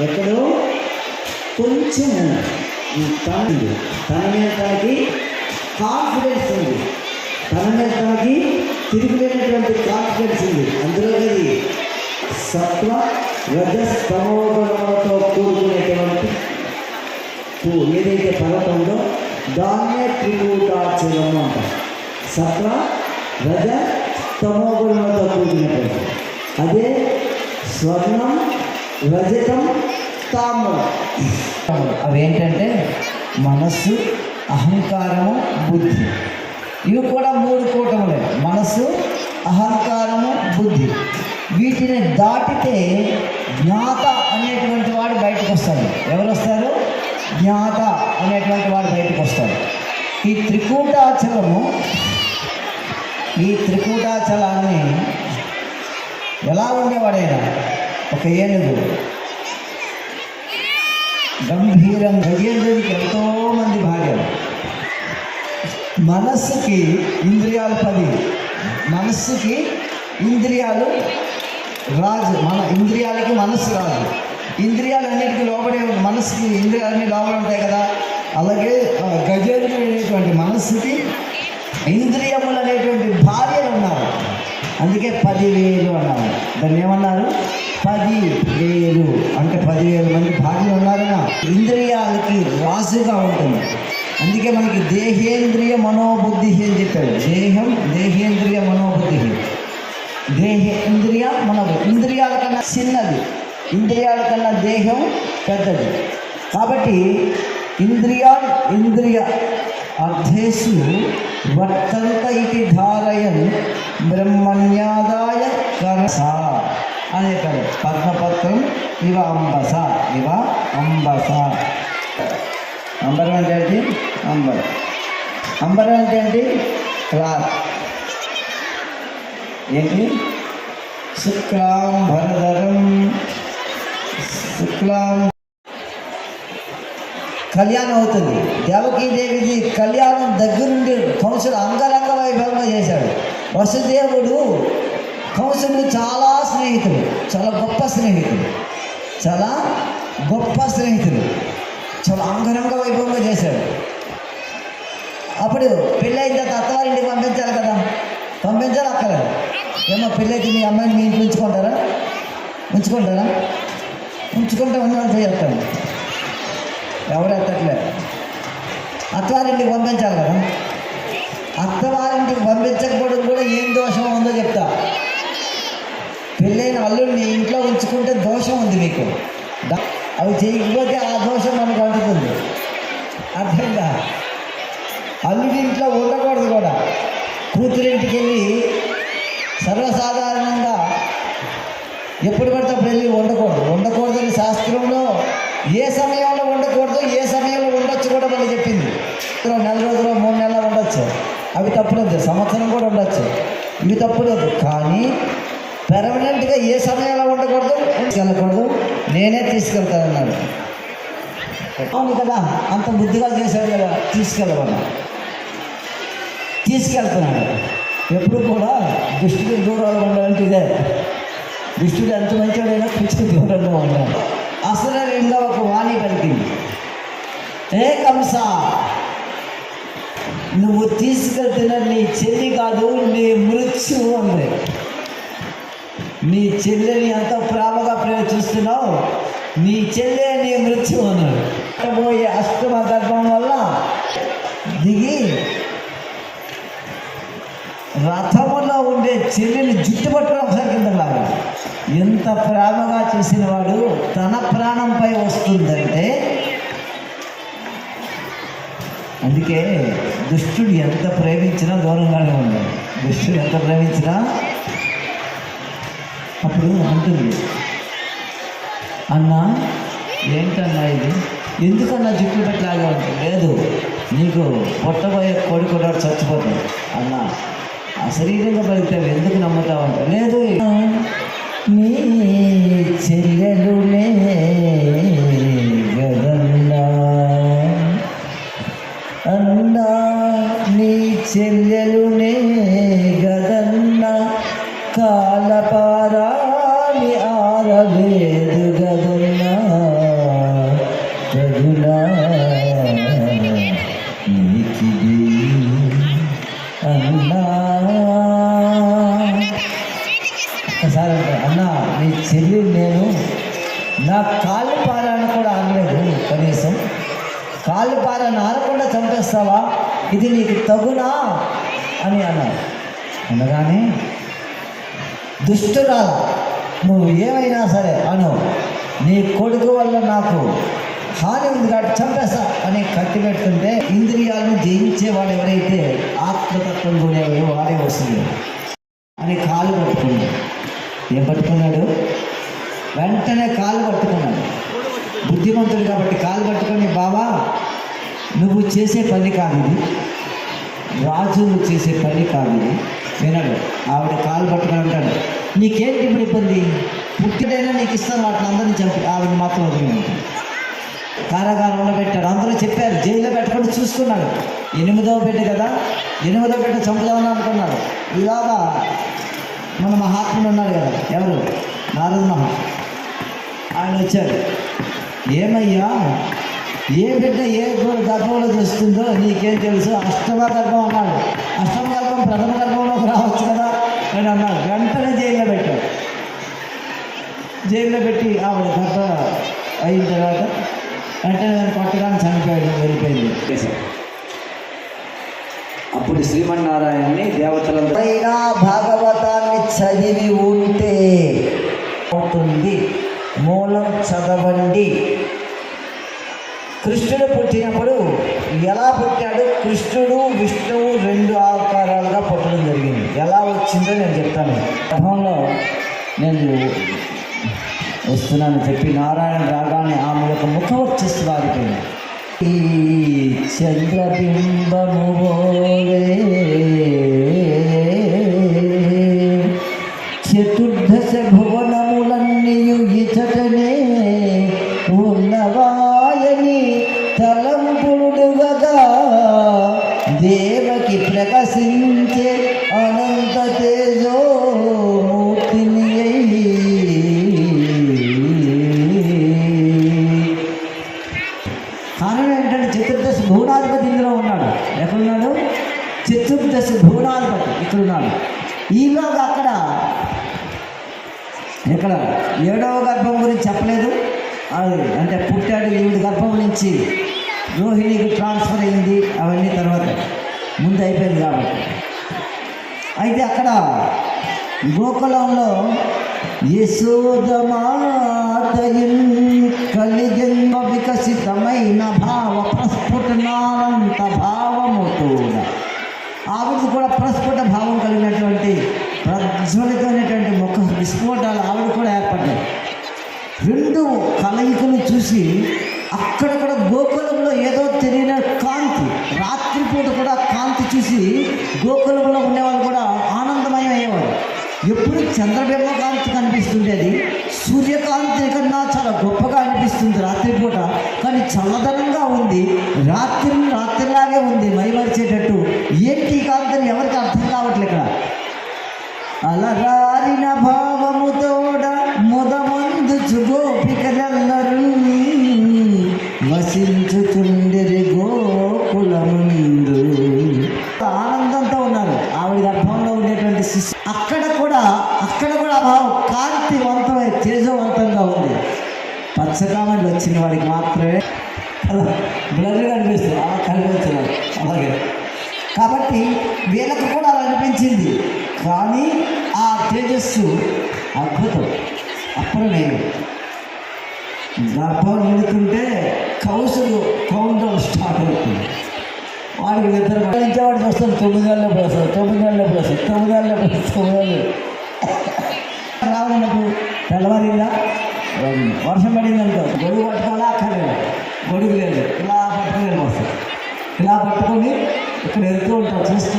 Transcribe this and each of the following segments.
ఎక్కడో కొంచెం తనది తన మీద తనకి కాన్ఫిడెన్స్ ఉంది. తన మీద తనకి తిరుగులేనటువంటి కాన్ఫిడెన్స్ ఉంది. అందులో అది సత్వ రజస్తమోగుణములతో కూడుకునేటువంటి పూ- ఏదైతే పర్వతం ఉందో దాన్నే త్రికూటాచలము అంటారు. సత్వ రజ తమోగుణములతో కూడుకునేటువంటి అదే స్వర్ణం రజతం తామరం అవేంటంటే మనస్సు అహంకారము బుద్ధి. ఇవి కూడా మూడు కూటములే. మనస్సు అహంకారము బుద్ధి. వీటిని దాటితే జ్ఞాత అనేటువంటి వాడు బయటకు వస్తాడు. ఎవరు వస్తారు? జ్ఞాత అనేటువంటి వాడు బయటకు వస్తాడు. ఈ త్రికూటాచలము ఈ త్రికూటాచలాన్ని ఎలా ఉండేవాడైనా ఒక ఏనుగు. గంభీరం గజేంద్రుడికి ఎంతోమంది భార్యలు. మనస్సుకి ఇంద్రియాలు పది. మనస్సుకి ఇంద్రియాలు రాజు. మన ఇంద్రియాలకి మనస్సు రాజు. ఇంద్రియాలు అన్నిటికీ లోపడే మనస్సుకి ఇంద్రియాలన్నీ లోపల ఉంటాయి కదా. అలాగే గజేంద్రుడు అనేటువంటి మనస్సుకి ఇంద్రియములు అనేటువంటి భార్యలు ఉన్నారు. అందుకే పదివేలు అన్నారు. దాన్ని ఏమన్నారు? పది వేలు అంటే పదివేల మంది భార్యలు ఉన్నారనా ఇంద్రియాలకి రాజుగా ఉంటుంది. అందుకే మనకి దేహేంద్రియ మనోబుద్ధి అని చెప్పాడు దేహం దేహేంద్రియ మనోబుద్ధి. దేహ ఇంద్రియ మన ఇంద్రియాల కన్నా చిన్నది. ఇంద్రియాల కన్నా దేహం పెద్దది. కాబట్టి ఇంద్రియా ఇంద్రియ అర్థేషు వర్తంత ఇది ధారయన్ బ్రహ్మణ్యాదాయ కరస. అనే పదం పద్మపత్రం ఇవ అంబస ఇవ అంబస. అంబరం అంటే ఏంటి? అంబరం. అంబరం అంటే ఏంటి? క్లాత్ ఏంటి? శుక్లాం భరధరం శుక్లాం కళ్యాణం అవుతుంది. దేవకీదేవిది కళ్యాణం దగ్గరుండి కంసుడు అంగరంగ వైభవంగా చేశాడు. వసుదేవుడు కంసుడు చాలా స్నేహితుడు చాలా గొప్ప స్నేహితుడు చాలా గొప్ప స్నేహితుడు చాలా అంగరంగ వైభవంగా చేశాడు అప్పుడు పెళ్ళైన తర్వాత అత్తవారింటికి పంపించాలి కదా? పంపించాలి అక్కలేదు ఏమో పెళ్ళైతే మీ అమ్మాయిని మీ ఇంట్లో ఉంచుకుంటారా? ఉంచుకుంటారా? ఉంచుకుంటే ఉన్నాను చేస్తాను ఎవరు ఎత్తట్లేదు అత్తవారింటికి పంపించాలి కదా? అత్తవారింటికి పంపించకపోవడం కూడా ఏం దోషం ఉందో చెప్తా. పెళ్ళైన అల్లుడిని ఇంట్లో ఉంచుకుంటే దోషం ఉంది మీకు. అవి చేయకపోతే ఆ దోషం మనకు అంటుతుంది. అర్థంగా అల్లుడి ఇంట్లో ఉండకూడదు కూడా. కూతురింటికి వెళ్ళి సర్వసాధారణంగా ఎప్పుడు పడితే అప్పుడు వెళ్ళి ఉండకూడదు. ఉండకూడదని శాస్త్రంలో ఏ సమయంలో ఉండకూడదు ఏ సమయంలో ఉండొచ్చు కూడా మళ్ళీ చెప్పింది. నెల రోజులు మూడు నెలలు ఉండొచ్చు. అవి తప్పులేదు. సంవత్సరం కూడా ఉండొచ్చు. ఇవి తప్పులేదు. కానీ పెర్మనెంట్గా ఏ సమయంలో ఉండకూడదు తీసుకెళ్ళకూడదు నేనే తీసుకెళ్తానన్నాడు. అవును కదా అంత బుద్ధిగా చేశాడు కదా తీసుకెళ్ళమన్నా. తీసుకెళ్తున్నాడు. ఎప్పుడు కూడా దుష్టికి దూరాలు ఉండాలంటే ఇదే. దుష్టుడు ఎంత మంచివాడైనా పిచ్చికి దూరంగా ఉండాలి అసలు ఇంకా ఒక వాణి పలికింది ఏ కంస నువ్వు తీసుకెళ్తున్న నీ చెల్లి కాదు నీ మృత్యువు ఉంది నీ చెల్లెని ఎంత ప్రేమగా ప్రేమిస్తున్నావు. నీ చెల్లె నీ మృత్యు అన్నాడు పోయే అష్టమ గర్భం వల్ల దిగి రథములో ఉండే చెల్లెని జుట్టు పట్టుకుని ఒకసారి కింద లాగా. ఎంత ప్రేమగా చేసిన వాడు తన ప్రాణంపై వస్తుందంటే అందుకే దుష్టుడు ఎంత ప్రేమించినా దూరంగానే ఉన్నాడు. దుష్టుడు ఎంత ప్రేమించినా అప్పుడు అంటుంది. అన్నా ఏంటన్నా ఇది? ఎందుకన్నా జుట్టు పెట్టలాగా ఉంటుంది లేదు నీకు పొట్టబోయే కోడి కూడా చచ్చిపోతాడు అన్నా అశరీరంగా బలితావు ఎందుకు నమ్ముతావంట లేదు. నీ చెల్లెలునే నా కాళ్ళు పారాన్ని కూడా అనలేదు కనీసం. కాళ్ళు పారాన్ని ఆనకుండా చంపేస్తావా? ఇది నీకు తగునా? అని అన్నాడు. అనగానే దుష్టురాలు నువ్వు ఏమైనా సరే అను. నీ కొడుకు వల్ల నాకు హాని ఉంది కాబట్టి చంపేస్తా అని కట్టి పెడుతుంటే ఇంద్రియాలను జయించేవాడు ఎవరైతే ఆత్మతత్వం కూడా వాడే వస్తుంది అని కాలు పట్టుకున్నాడు ఏం పట్టుకున్నాడు? వెంటనే కాలు పట్టుకున్నాడు. బుద్ధిమంతుడు కాబట్టి కాలు పట్టుకొని బావా నువ్వు చేసే పని కాదు ఇది నువ్వు చేసే పని కాదు ఇది వినడు. ఆవిడ కాలు పట్టుకొని అంటాడు నీకేంటి ఇప్పుడు ఇబ్బంది? పుట్టిడైనా నీకు ఇస్తాను వాటిని అందరినీ చంపి. ఆవిడ మాత్రం వదిలింది. కారాగారంలో పెట్టాడు అందరూ చెప్పారు జైల్లో పెట్టకుండా చూసుకున్నాడు. ఎనిమిదవ బిడ్డ కదా ఎనిమిదవ బిడ్డ చంపుదామని అనుకున్నాడు. ఇలాగా మన మహాత్ముడు ఉన్నాడు కదా ఎవరు? నారద మహా. ఆయన వచ్చాడు. ఏమయ్యా? ఏ బిడ్డ ఏ గర్భంలో చూస్తుందో నీకేం తెలుసు? అష్టమ గర్భం అన్నాడు. అష్టమ గర్భం ప్రథమ గర్భంలోకి రావచ్చు కదా అని అన్నాడు. వెంటనే జైల్లో పెట్టాడు. జైల్లో పెట్టి ఆవిడ గర్భ అయిన తర్వాత వెంటనే దాన్ని కొట్టడానికి చనిపోయాడు వెళ్ళిపోయింది అప్పుడు శ్రీమన్నారాయణని దేవతలందరూ భాగవతాన్ని చదివి ఉంటే అవుతుంది. మూలం చదవండి. కృష్ణుడు పుట్టినప్పుడు ఎలా పుట్టాడు? కృష్ణుడు విష్ణువు రెండు ఆకారాలుగా పుట్టడం జరిగింది. ఎలా వచ్చిందో నేను చెప్తాను. గర్భంలో నేను వస్తున్నాను చెప్పి నారాయణ రాగానే ఆమె యొక్క ముఖం వచ్చేసి వారిపోయింది ఈ చంద్రబింబము రెండవ గర్భం గురించి చెప్పలేదు. అంటే పుట్టాడు ఈవిడ గర్భం నుంచి రోహిణికి ట్రాన్స్ఫర్ అయింది. అవన్నీ తర్వాత ముందు అయిపోయింది కాబట్టి. అయితే అక్కడ గోకులంలో యశోదమాత కలిజన్మ వికసితమైన భావ ప్రస్ఫుటనానంత భావముతోడ ఆవిడకి కూడా ప్రస్ఫుట భావం కలిగినటువంటి ప్రజ్వలితమైనటువంటి ముఖ విస్ఫోటాలు ఆవిడ కూడా ఏర్పడ్డాయి రెండు కలయికలు చూసి అక్కడక్కడ గోకులంలో ఏదో తెలియని కాంతి రాత్రిపూట కూడా కాంతి చూసి గోకులంలో ఉండేవాళ్ళు కూడా ఆనందమయం అయ్యేవారు ఎప్పుడు చంద్రబింబ కాంతి కనిపిస్తుండేది సూర్యకాంతి కన్నా చాలా గొప్పగా అనిపిస్తుంది రాత్రిపూట. కానీ చల్లదనంగా ఉంది. రాత్రి రాత్రిలాగే ఉంది మైమరిచేటట్టు. ఏంటి ఈ కాంతిని ఎవరికి అర్థం కావట్లేదు ఇక్కడ. అలరారిన భావముతోడ ജുബോ ഒപ്പിക്കലെന്നൊരു వాడికి నిద్ర వాడు చూస్తాడు తొమ్మిది నెలలు వస్తాడు తొమ్మిది నెలలు వస్తాడు తొమ్మిది నెలలు తొమ్మిది నెలలు రావడానికి తెల్లవారిందా? వర్షం పడిందంటే గొడుగు పట్టుకోవాలా? అక్కర్లేదు. గొడుగు లేదు. ఇలా పట్టుకోలేదు వెళ్ళిపోతాం ఇలా పట్టుకొని ఇక్కడ వెళ్తూ ఉంటాం చూస్తూ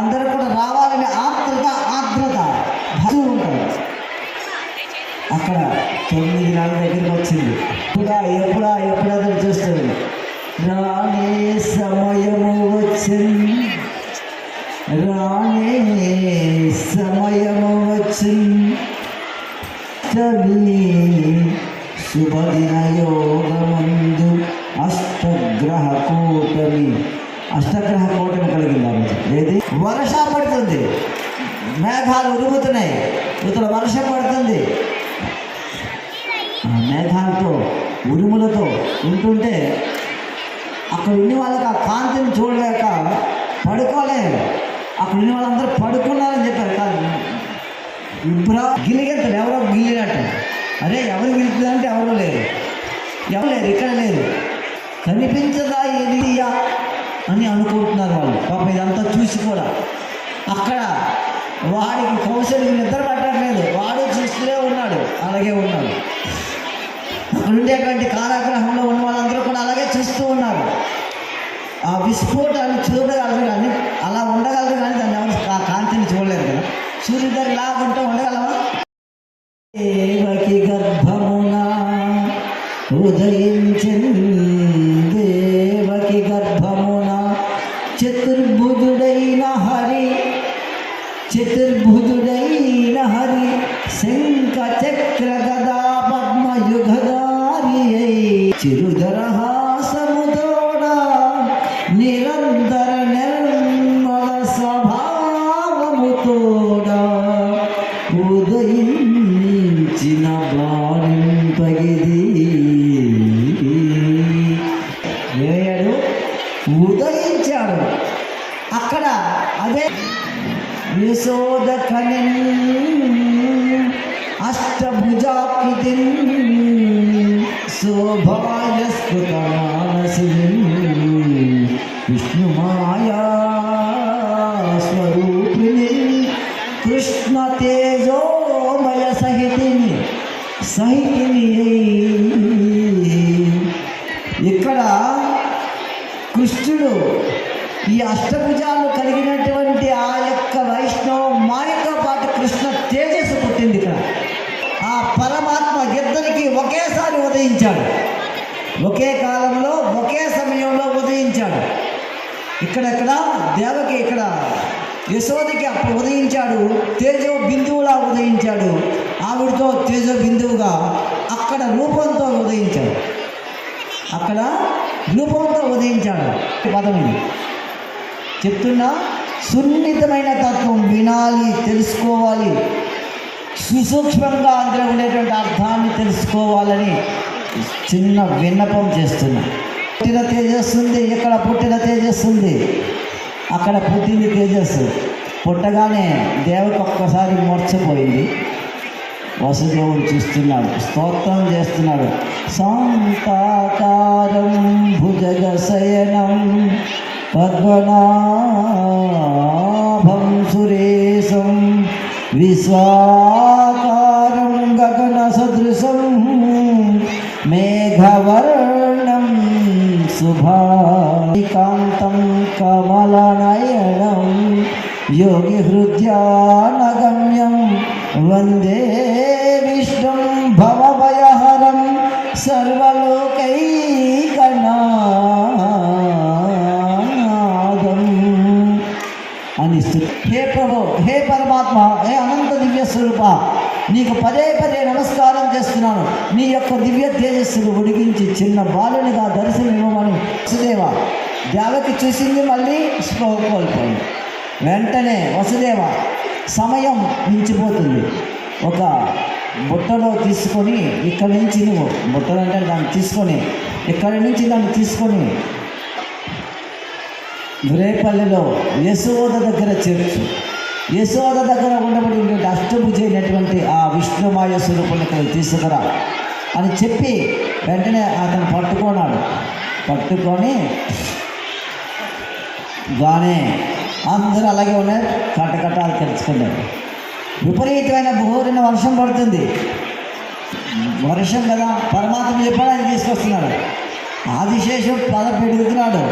అందరూ కూడా రావాలని ఆత్రత ఆర్ద్రత భయం ఉంటుంది అక్కడ తొమ్మిది నెలల దగ్గరికి వచ్చింది. ఎప్పుడా ఎప్పుడా ఎప్పుడా అని చూస్తుంది. కవి శుభదిన యోగమందు అష్టగ్రహ కూటమి అష్టగ్రహ కూటమి కలిగింది ఆ ఏది? వర్షం పడుతుంది. మేఘాలు ఉరుముతున్నాయి. ఇతర వర్షం పడుతుంది. మేఘాలతో ఉరుములతో ఉంటుంటే అక్కడ ఉన్న వాళ్ళకి ఆ కాంతిని చూడలేక పడుకోలేదు అక్కడ ఉన్న వాళ్ళందరూ పడుకున్నారని చెప్పారు. కాదు ఇబ్రా గిలిగెత్తారు ఎవరో గిల్లినట్టు అరే ఎవరు గిలుతుందంటే ఎవరు లేరు. ఎవరు లేరు? ఇక్కడ లేరు. కనిపించదా ఏదియా అని అనుకుంటున్నారు వాళ్ళు. పాప ఇదంతా చూసి కూడా. అక్కడ వాడికి కౌశల్యం నిద్ర పట్టట్లేదు. వాడు చూస్తూనే ఉన్నాడు. అలాగే ఉన్నాడు. అక్కడ ఉండేటువంటి కారాగ్రహంలో ఉన్న వాళ్ళందరూ కూడా అలాగే చూస్తూ ఉన్నారు. ఆ విస్ఫోటాన్ని చూడగలరు కానీ అలా ఉండగలరు కానీ దాన్ని ఎవరు ఆ కాంతిని చూడలేరు కదా. సూర్యుడు లాగుంటే ఉండగలమా? దేవకి గర్భమున ఉదయించిన దేవకి గర్భమున చతుర్భుజుడైన హరి చతుర్భుజుడైన హరి శంఖ చక్ర గదా పద్మయుగదారి చిరుధరహాసముతోడ నిరంతర మాయాస్వరూపిణి కృష్ణ తేజోమయ సహితిని సహితిని ఇక్కడ కృష్ణుడు ఈ అష్టభుజాలు కలిగినటువంటి ఆ యొక్క వైష్ణవ మాయతో పాటు కృష్ణ తేజస్సు పుట్టింది ఇక్కడ. ఆ పరమాత్మ ఇద్దరికి ఒకేసారి ఉదయించాడు. ఒకే కాలంలో ఒకే సమయంలో ఉదయించాడు. ఇక్కడెక్కడ? దేవకి ఇక్కడ. యశోదకి అప్పుడు ఉదయించాడు. తేజో బిందువులా ఉదయించాడు. ఆవిడతో తేజో బిందువుగా అక్కడ రూపంతో ఉదయించాడు. అక్కడ రూపంతో ఉదయించాడు. ఈ పదం ఇది. చెప్తున్నా సున్నితమైన తత్వం వినాలి తెలుసుకోవాలి. సుసూక్ష్మంగా అందులో ఉండేటువంటి అర్థాన్ని తెలుసుకోవాలని చిన్న విన్నపం చేస్తున్నా. పుట్టిన తేజస్సుంది ఇక్కడ పుట్టిన తేజస్సుంది అక్కడ పుట్టింది తేజస్సు. పుట్టగానే దేవకి ఒక్కసారి మూర్చపోయింది. వసుదేవుడు చూస్తున్నాడు స్తోత్రం చేస్తున్నాడు. సంతాకారం భుజగ శయనం పద్మనాభం సురేశం విశ్వా కాంతం కమలనయనం యోగి హృద్యానగమ్యం వందే విష్ణుం భవభయహరం సర్వలోకైకనాదం అని హే ప్రభు హే పరమాత్మ హే అనంత దివ్య స్వరూప నీకు పదే పదే నమస్కారం చేస్తున్నాను. నీ యొక్క దివ్య తేజస్సును ఉడిగించి చిన్న బాలునిగా దర్శనం ఇవ్వమని దేవకి చూసింది మళ్ళీ స్పృహ కోల్పోయింది. వెంటనే వసుదేవ సమయం మించిపోతుంది. ఒక బుట్టలో తీసుకొని ఇక్కడి నుంచి నువ్వు బుట్టలు అంటే దాన్ని తీసుకొని ఇక్కడి నుంచి దాన్ని తీసుకొని గురేపల్లిలో యశోద దగ్గర చేర్చు. యశోద దగ్గర ఉండబడి అష్టభుజి అయినటువంటి ఆ విష్ణుమాయ స్వరూపుని ఇక్కడ తీసుకురా అని చెప్పి వెంటనే అతను పట్టుకున్నాడు. పట్టుకొని గానే అందరూ అలాగే ఉన్నారు. కట్టకట్టాలు తెలుసుకున్నారు విపరీతమైన బోరిన వర్షం పడుతుంది. వర్షం కదా పరమాత్మ చెప్పాడు ఆయన తీసుకొస్తున్నాడు. ఆదిశేషుడు పద పెడుగుతున్నాడు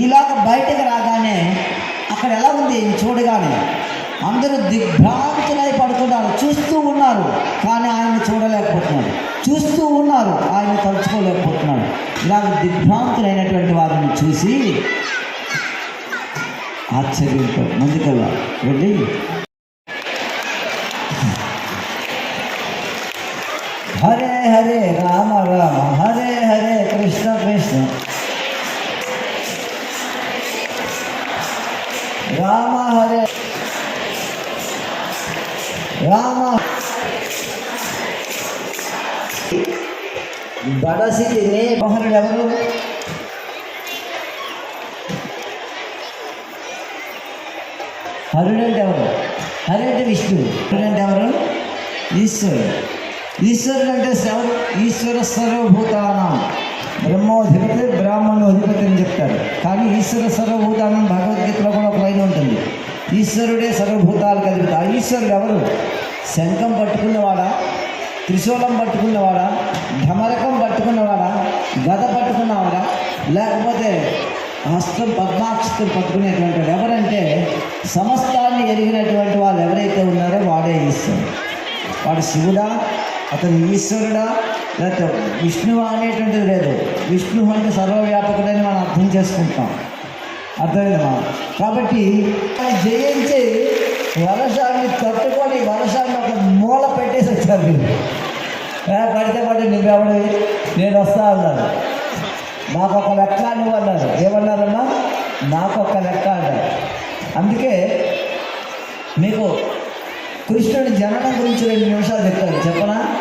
ఈలాగా బయటకు రాగానే అక్కడ ఎలా ఉంది చూడగానే అందరూ దిగ్భ్రాంతులై పడుతున్నారు చూస్తూ ఉన్నారు కానీ ఆయన చూడలేకపోతున్నాడు చూస్తూ ఉన్నారు ఆయన తలుచుకోలేకపోతున్నాడు ఇలాగ దిగ్భ్రాంతులైనటువంటి వారిని చూసి ఆశ్చర్యంతో ముందుకెళ్ళా వెళ్ళి హరే హరే రామ రామ హరే హరే కృష్ణ కృష్ణ రామ హరే రామ బడసితిని మోహనుడు ఎవరు హరుడు అంటే ఎవరు హరి అంటే విష్ణువు హరుడు అంటే ఎవరు ఈశ్వరుడు. ఈశ్వరుడు అంటే ఈశ్వర సర్వభూతానం. బ్రహ్మోధిపతి బ్రాహ్మణు అధిపతి అని చెప్తారు. కానీ ఈశ్వర సర్వభూతానం భగవద్గీతలో కూడా ఒక లైన్ ఉంటుంది. ఈశ్వరుడే సర్వభూతాలకు అధిపతి ఆ ఈశ్వరుడు ఎవరు? శంఖం పట్టుకున్నవాడా? త్రిశూలం పట్టుకున్నవాడా? ఢమరకం పట్టుకున్నవాడా? గద పట్టుకున్నవాడా? లేకపోతే హస్తం పద్మాక్షతం పట్టుకునేటువంటి వాడు ఎవరంటే సమస్తాన్ని ఎరిగినటువంటి వాళ్ళు ఎవరైతే ఉన్నారో వాడే ఈశ్వరుడు. వాడు శివుడా అతను ఈశ్వరుడా లేకపోతే విష్ణువా అనేటువంటిది లేదు. విష్ణువు అంటే సర్వవ్యాపకుడని మనం అర్థం చేసుకుంటాం. అర్థమైందా కాబట్టి జయించి వర్షాన్ని తట్టుకొని వర్షాన్ని ఒక మూల పెట్టేసి వచ్చారు పడితే పడి నువ్వెవడు? నేను వస్తా అన్నాడు. నాకు ఒక లెక్క నువ్వు అన్నారు. ఏమన్నారమ్మా? నాకు ఒక లెక్క అన్నారు. అందుకే మీకు కృష్ణుడి జననం గురించి రెండు నిమిషాలు చెప్తాను. చెప్పనా?